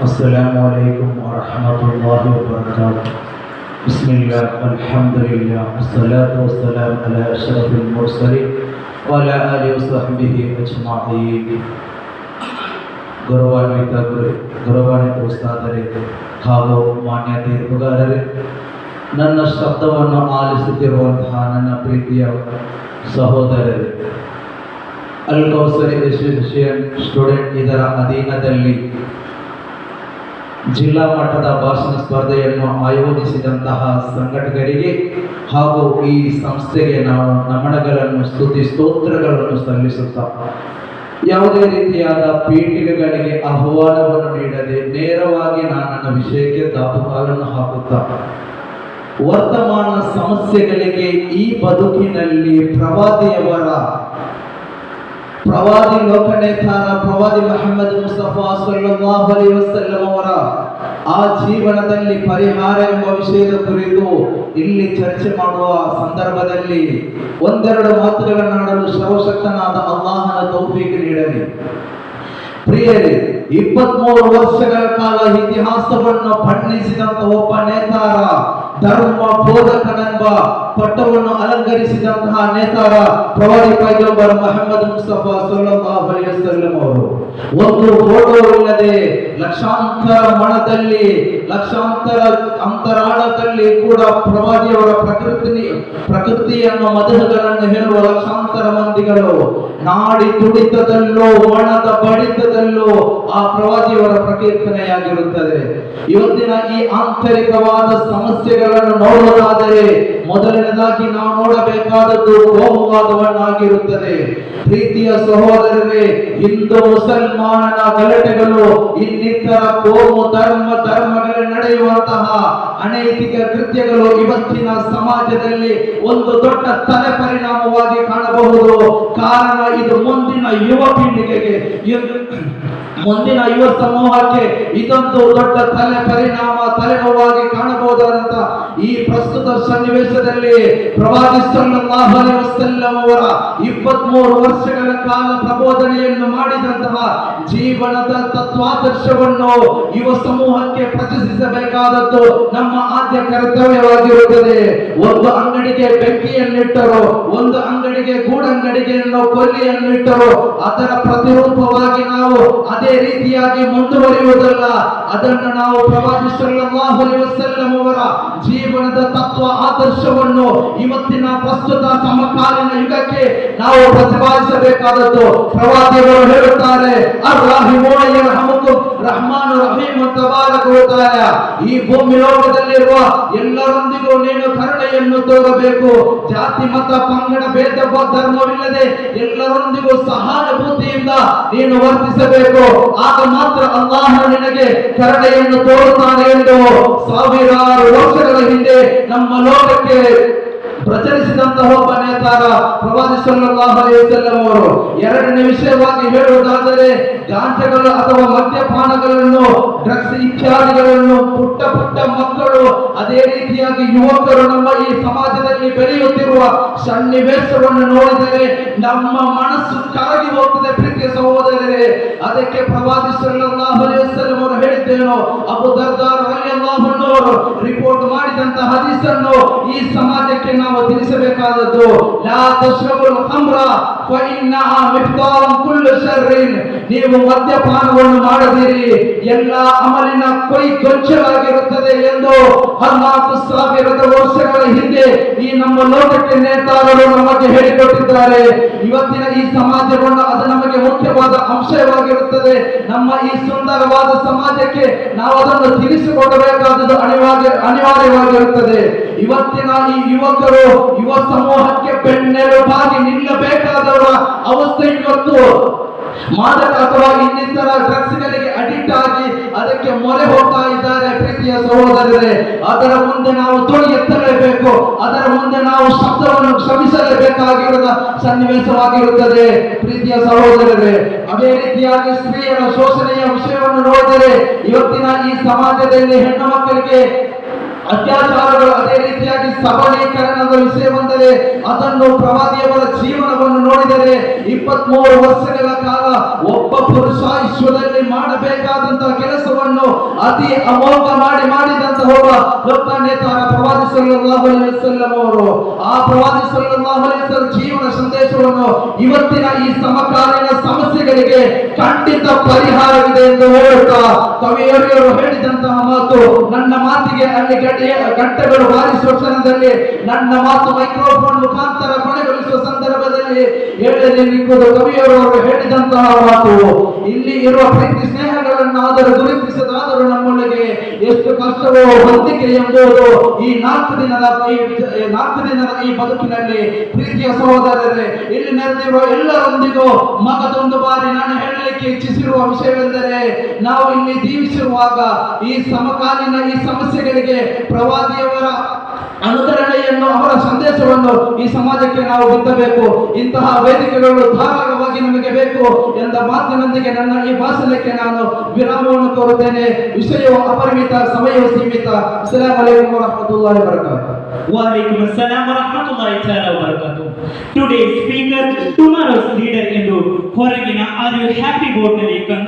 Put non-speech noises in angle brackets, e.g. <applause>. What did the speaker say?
السلام عليكم ورحمة الله وبركاته بسم الله الحمد لله والصلاة والسلام على أشرف المرسلين وعلى آله وصحبه أجمعين ಗೌರವಾನ್ವಿತ ಗುರು ಗೌರವಾನ್ವಿತ ಉಸ್ತಾದರೆ ಹಾಗೂ ಮಾನ್ಯ ತೀರ್ಪುಗಾರರೇ ನನ್ನ ಶಬ್ದವನ್ನು ಆಲಿಸುತ್ತಿರುವಂತಹ ನನ್ನ ಪ್ರೀತಿಯ ಸಹೋದರರೇ ಅಲ್ ಕೌಸರಿ ಎಸೋಸಿಯೇಷನ್ ಸ್ಟೂಡೆಂಟ್ ಇದರ ಅಧೀನದಲ್ಲಿ ಜಿಲ್ಲಾ ಮಟ್ಟದ ಭಾಷಣ ಸ್ಪರ್ಧೆಯನ್ನು ಆಯೋಜಿಸಿದಂತಹ ಸಂಘಟಕರಿಗೆ ಹಾಗೂ ಈ ಸಂಸ್ಥೆಗೆ ನಾವು ನಮನಗಳನ್ನು ಸ್ತುತಿ ಸ್ತೋತ್ರಗಳನ್ನು ಸಲ್ಲಿಸುತ್ತಾ ಯಾವುದೇ ರೀತಿಯಾದ ಪೀಠಿಕೆಗಳಿಗೆ ಆಹ್ವಾನವನ್ನು ನೀಡದೆ ನೇರವಾಗಿ ನಾನು ನನ್ನ ವಿಷಯಕ್ಕೆ ದಾಪುಕಾಲನ್ನು ಹಾಕುತ್ತಾ ವರ್ತಮಾನ ಸಮಸ್ಯೆಗಳಿಗೆ ಈ ಬದುಕಿನಲ್ಲಿ ಪ್ರವಾದಿಯವರ ಪ್ರವಾದಿ ಲೋಕನೇತಾರ ಪ್ರವಾದಿ ಮೊಹಮ್ಮದ್ ಮುಸ್ತಫಾ ಸಲ್ಲಲ್ಲಾಹು ಅಲೈಹಿ ವಸಲ್ಲಂ ಅವರ ಆ ಜೀವನದಲ್ಲಿ ಪರಿಹಾರ ಎಂಬ ವಿಷಯದ ಕುರಿತು ಇಲ್ಲಿ ಚರ್ಚೆ ಮಾಡುವ ಸಂದರ್ಭದಲ್ಲಿ ಒಂದೆರಡು ಮಾತುಗಳನ್ನಾಡಲು ಸರ್ವಶಕ್ತನಾದ ಅಲ್ಲಾಹನ ತೌಫೀಕ್ ನೀಡಲಿ. ಪ್ರಿಯರೇ, ಇಪ್ಪತ್ಮೂರು ವರ್ಷಗಳ ಕಾಲ ಇತಿಹಾಸವನ್ನು ಬಣ್ಣಿಸಿದಂತ ಒಬ್ಬ ನೇತಾರ ಧರ್ಮ ಬೋಧಕನೆಂಬ ಪಟ್ಟವನ್ನು ಅಲಂಕರಿಸಿದಂತಹ ನೇತಾರ ಪ್ರವಾದಿ ಪೈಗಂಬರ್ ಮೊಹಮ್ಮದ್ ಮುಸ್ತಫಾ ಸಲ್ಲಲ್ಲಾಹು ಅಲೈಹಿ ವಸಲ್ಲಂ ಅವರು. ಒಂದು ಫೋಟೋ ಇಲ್ಲದೆ ಲಕ್ಷಾಂತರ ಮಣದಲ್ಲಿ, ಲಕ್ಷಾಂತರ ಅಂತರಾಳದಲ್ಲಿ ಕೂಡ ಪ್ರವಾದಿಯವರ ಪ್ರಕೃತಿ ಪ್ರಕೃತಿಯನ್ನು ಮದುವೆಗಳನ್ನು ಹೇಳುವ ಲಕ್ಷಾಂತರ ಮಂದಿಗಳು ನಾಡಿ ತುಡಿತದಲ್ಲೋ, ಒಣದ ಬಡಿತದಲ್ಲೋ ಆ ಪ್ರವಾದಿಯವರ ಪ್ರಕೀರ್ತನೆಯಾಗಿರುತ್ತದೆ. ಇವತ್ತಿನ ಈ ಆಂತರಿಕವಾದ ಸಮಸ್ಯೆಗಳನ್ನು ನೋಡುವುದಾದರೆ ಮೊದಲನೇದಾಗಿ ನಾವು ನೋಡಬೇಕಾದದ್ದು ಕೋಮುವಾದವನ್ನಾಗಿರುತ್ತದೆ ಪ್ರೀತಿಯ ಸಹೋದರರೇ, ಹಿಂದೂ ಮುಸಲ್ಮಾನನ ಗಲಾಟೆಗಳು ಇನ್ನಿತರ ಕೋಮು ಧರ್ಮ ಧರ್ಮಗಳ ನಡೆಯುವಂತಹ ಅನೈತಿಕ ಕೃತ್ಯಗಳು ಇವತ್ತಿನ ಸಮಾಜದಲ್ಲಿ ಒಂದು ದೊಡ್ಡ ತಲೆ ಪರಿಣಾಮವಾಗಿ ಕಾಣಬಹುದು. ಕಾರಣ ಇದು ಮುಂದಿನ ಯುವ ಪೀಳಿಗೆಗೆ <coughs> ಮುಂದಿನ ಯುವ ಸಮೂಹಕ್ಕೆ ಇದೊಂದು ದೊಡ್ಡ ತಲೆ ಪರಿಣಾಮ ಪ್ರಸ್ತುತ ಸನ್ನಿವೇಶದಲ್ಲಿ ಪ್ರವಾದಿ ಅವರ ಇಪ್ಪತ್ಮೂರು ವರ್ಷಗಳ ಕಾಲ ಪ್ರಬೋಧನೆಯನ್ನು ಮಾಡಿದಂತಹ ಜೀವನದ ತತ್ವಾದರ್ಶವನ್ನು ಯುವ ಸಮೂಹಕ್ಕೆ ಪ್ರಚಲಿಸಬೇಕಾದದ್ದು ನಮ್ಮ ಆದ್ಯ ಕರ್ತವ್ಯವಾಗಿರುತ್ತದೆ. ಒಂದು ಅಂಗಡಿಗೆ ಬೆಂಕಿಯನ್ನಿಟ್ಟರು, ಒಂದು ಅಂಗಡಿಗೆ ಗೂಡಂಗಡಿಗೆಯನ್ನು ಕೊಲ್ಲಿಯನ್ನಿಟ್ಟರು, ಅದರ ಪ್ರತಿರೂಪವಾಗಿ ನಾವು ಅದೇ ರೀತಿಯಾಗಿ ಮುಂದುವರಿಯುವುದಲ್ಲ. ಅದನ್ನು ನಾವು ಪ್ರವಾದಿ ಅವರ ಜೀವನದ ತತ್ವ ಆದರ್ಶವನ್ನು ಇವತ್ತಿನ ಪ್ರಸ್ತುತ ಸಮಕಾಲೀನ ಯುಗಕ್ಕೆ ನಾವು ಪ್ರತಿಪಾದಿಸಬೇಕಾದದ್ದು. ಪ್ರವಾದಿಗಳು ಹೇಳುತ್ತಾರೆ ರಹಮಾನ್ ರಹೀಮ್ ತಬಾರಕ ಈ ಭೂಮಿ ಲೋಕದಲ್ಲಿರುವ ಎಲ್ಲರೊಂದಿಗೂ ನೀನು ಕರುಣೆಯನ್ನು ತೋರಬೇಕು. ಜಾತಿ, ಮತ, ಪಂಗಡ, ಭೇದ ಧರ್ಮವಿಲ್ಲದೆ ಎಲ್ಲರೊಂದಿಗೂ ಸಹಾನುಭೂತಿಯಿಂದ ನೀನು ವರ್ತಿಸಬೇಕು. ಆಗ ಮಾತ್ರ ಅಲ್ಲಾಹ ನಿನಗೆ ಕರುಣೆಯನ್ನು ತೋರುತ್ತಾನೆ ಎಂದು ಸಾವಿರಾರು ವರ್ಷಗಳ ಹಿಂದೆ ನಮ್ಮ ಲೋಕಕ್ಕೆ ಪ್ರಚರಿಸಿದಂತಹ ಒಬ್ಬ ನೇತಾರ ಪ್ರವಾದಿ ಸಲ್ಲಲ್ಲಾಹು ಎರಡನೇ ವಿಷಯವಾಗಿ ಹೇಳುವುದಾದರೆ ಗಾಂಜಗಳು ಅಥವಾ ಮದ್ಯಪಾನಗಳನ್ನು, ಡ್ರಗ್ಸ್ ಇತ್ಯಾದಿಗಳನ್ನು ಪುಟ್ಟ ಪುಟ್ಟ ಮಕ್ಕಳು, ಅದೇ ರೀತಿಯಾಗಿ ಯುವಕರು ನಮ್ಮ ಈ ಸಮಾಜದಲ್ಲಿ ಬೆಳೆಯುತ್ತಿರುವ ಸನ್ನಿವೇಶವನ್ನು ನೋಡಿದರೆ ನಮ್ಮ ಮನಸ್ಸು ಕರಗಿ ಹೋಗ್ತದೆ ಪ್ರೀತಿಯ ಸಹೋದರರೇ. ಅದಕ್ಕೆ ಪ್ರವಾದಿ ಸಲ್ಲಲ್ಲಾಹು ಅಲೈಹಿ ವಸಲ್ಲಂ ಅವರು ಹೇಳಿದ್ದೇನೋ, ಅಬು ದರ್ದಾರ್ ರಿಪೋರ್ಟ್ ಮಾಡಿದಂತಹ ಹದೀಸನ್ನು ಈ ಸಮಾಜಕ್ಕೆ ನಾವು ইমামতির হিসেবে কাজ লা তাশরাবুল খামরা ನೀವು ಮದ್ಯಪಾನವನ್ನು ಮಾಡದಿರಿ. ಎಲ್ಲ ಅಮಲಿನ ಕೊಯ್ ಕೊಂಚವಾಗಿರುತ್ತದೆ ಎಂದು ಹದಿನಾಲ್ಕು ಸಾವಿರದ ವರ್ಷಗಳ ಹಿಂದೆ ಈ ನಮ್ಮ ಲೋಕಕ್ಕೆ ನೇತಾರರು ನಮಗೆ ಹೇಳಿಕೊಟ್ಟಿದ್ದಾರೆ. ಇವತ್ತಿನ ಈ ಸಮಾಜವನ್ನು ಅದು ನಮಗೆ ಮುಖ್ಯವಾದ ಅಂಶವಾಗಿರುತ್ತದೆ. ನಮ್ಮ ಈ ಸುಂದರವಾದ ಸಮಾಜಕ್ಕೆ ನಾವು ಅದನ್ನು ತಿಳಿಸಿಕೊಡಬೇಕಾದದ್ದು ಅನಿವಾರ್ಯ, ಅನಿವಾರ್ಯವಾಗಿರುತ್ತದೆ. ಇವತ್ತಿನ ಈ ಯುವಕರು, ಯುವ ಸಮೂಹಕ್ಕೆ ಬೆನ್ನೆಲುಬಾಗಿ ನಿಲ್ಲಬೇಕಾದವರ ಅವಸ್ಥೆ ಇವತ್ತು ಮಾದಕ ಅಥವಾ ಇನ್ನಿತರ ಡ್ರಗ್ಸ್ಗಳಿಗೆ ಅಡಿಕ್ಟ್ ಆಗಿ ಅದಕ್ಕೆ ಮೊರೆ ಹೋಗ್ತಾ ಇದ್ದಾರೆ ಪ್ರೀತಿಯ ಸಹೋದರರೇ. ಅದರ ಮುಂದೆ ನಾವು ಧ್ವನಿ ಎತ್ತಲೇಬೇಕು. ಅದರ ಮುಂದೆ ನಾವು ಶಬ್ದವನ್ನು ಶ್ರಮಿಸಲೇಬೇಕಾಗಿರುವ ಸನ್ನಿವೇಶವಾಗಿರುತ್ತದೆ. ಪ್ರೀತಿಯ ಸಹೋದರರೇ, ಅದೇ ರೀತಿಯಾಗಿ ಸ್ತ್ರೀಯರ ಶೋಷಣೆಯ ವಿಷಯವನ್ನು ನೋಡಿದರೆ ಇವತ್ತಿನ ಈ ಸಮಾಜದಲ್ಲಿ ಹೆಣ್ಣು ಮಕ್ಕಳಿಗೆ ಅತ್ಯಾಚಾರಗಳು ಅದೇ ರೀತಿಯಾಗಿ ಸಬಲೀಕರಣದ ವಿಷಯ ಬಂದರೆ ಅದನ್ನು ಪ್ರವಾದಿಯವರ ಜೀವನವನ್ನು ನೋಡಿದರೆ ಇಪ್ಪತ್ಮೂರು ವರ್ಷಗಳ ಕಾಲ ಒಬ್ಬ ಪುರುಷ ವಿಶ್ವದಲ್ಲಿ ಮಾಡಬೇಕಾದಂತಹ ಕೆಲಸವನ್ನು ಅತಿ ಅಮೋಘ ಮಾಡಿ ಮಾಡಿದಂತಹ ಒಬ್ಬ ದೊಡ್ಡ ನೇತಾರ ಪ್ರವಾದಿ ಅವರು. ಆ ಪ್ರವಾದಿ ವಸಲ್ಲಂ ಜೀವನ ಸಂದೇಶವನ್ನು ಇವತ್ತಿನ ಈ ಸಮಕಾಲೀನ ಸಮಸ್ಯೆಗಳಿಗೆ ಖಂಡಿತ ಪರಿಹಾರವಿದೆ ಎಂದು ಹೇಳುತ್ತಾ ಕವಿಯರಿಯವರು ಹೇಳಿದಂತಹ ಮಾತು, ನನ್ನ ಮಾತಿಗೆ ಅಲ್ಲಿ ಗಡಿಯ ಗಂಟೆಗಳು ಬಾರಿಸುವ ಕ್ಷಣದಲ್ಲಿ ನನ್ನ ಮಾತು ಮೈಕ್ರೋಫೋನ್ ಮುಖಾಂತರ ಕೊನೆಗೊಳಿಸುವ ಸಂದರ್ಭದಲ್ಲಿ ಹೇಳಲಿರುವುದು ಕವಿಯವರು ಹೇಳಿದಂತಹ ಮಾತು. ಇಲ್ಲಿ ಇರುವ ಪ್ರೀತಿ ಸ್ನೇಹಗಳನ್ನಾದರೂ ಗುರುತಿಸದಾದರೂ ನಮ್ಮೊಳಗೆ ಎಷ್ಟು ಕಷ್ಟವೋ ಹೊಂದಿಕೆ ಎಂಬುದು ಈ ನಾಲ್ಕು ದಿನದ ಈ ನಾಲ್ಕು ದಿನದ ಈ ಬದುಕಿನಲ್ಲಿ ಪ್ರೀತಿಯ ಸಹೋದರರೇ, ಇಲ್ಲಿ ನೆರೆದಿರುವ ಎಲ್ಲರೊಂದಿಗೂ ಮಗದೊಂದು ಬಾರಿ ನಾನು ಹೇಳಲಿಕ್ಕೆ ಇಚ್ಛಿಸಿರುವ ವಿಷಯವೆಂದರೆ ನಾವು ಇಲ್ಲಿ ಜೀವಿಸಿರುವಾಗ ಈ ಸಮಕಾಲೀನ ಈ ಸಮಸ್ಯೆಗಳಿಗೆ ಪ್ರವಾದಿಯವರ ಸಂದೇಶವನ್ನು ಈ ಸಮಾಜಕ್ಕೆ ನಾವು ಹೊಂದಬೇಕು. ಇಂತಹ ವೇದಿಕೆಗಳು ಧಾರಾಳವಾಗಿ ನಮಗೆ ಬೇಕು ಎಂದ ಮಾತಿನೊಂದಿಗೆ ನನ್ನ ಈ ಭಾಷಣಕ್ಕೆ ನಾನು ವಿರಾಮವನ್ನು ಕೋರುತ್ತೇನೆ ವಿಷಯವು ಅಪರಿಮಿತ ಸಮಯವು ಸೀಮಿತ. ಅಸ್ಸಲಾಂ ವರಹಮತುಲ್ಲಾಹಿ ವರಹಮತುಲ್ಲಾಹಿ wa barakatuh. Today's speaker, ಎಂದು ಹೊರಗಿನ ಆರ್ ಯು ಹ್ಯಾಪಿ ಬೋರ್ಡ್ನಲ್ಲಿ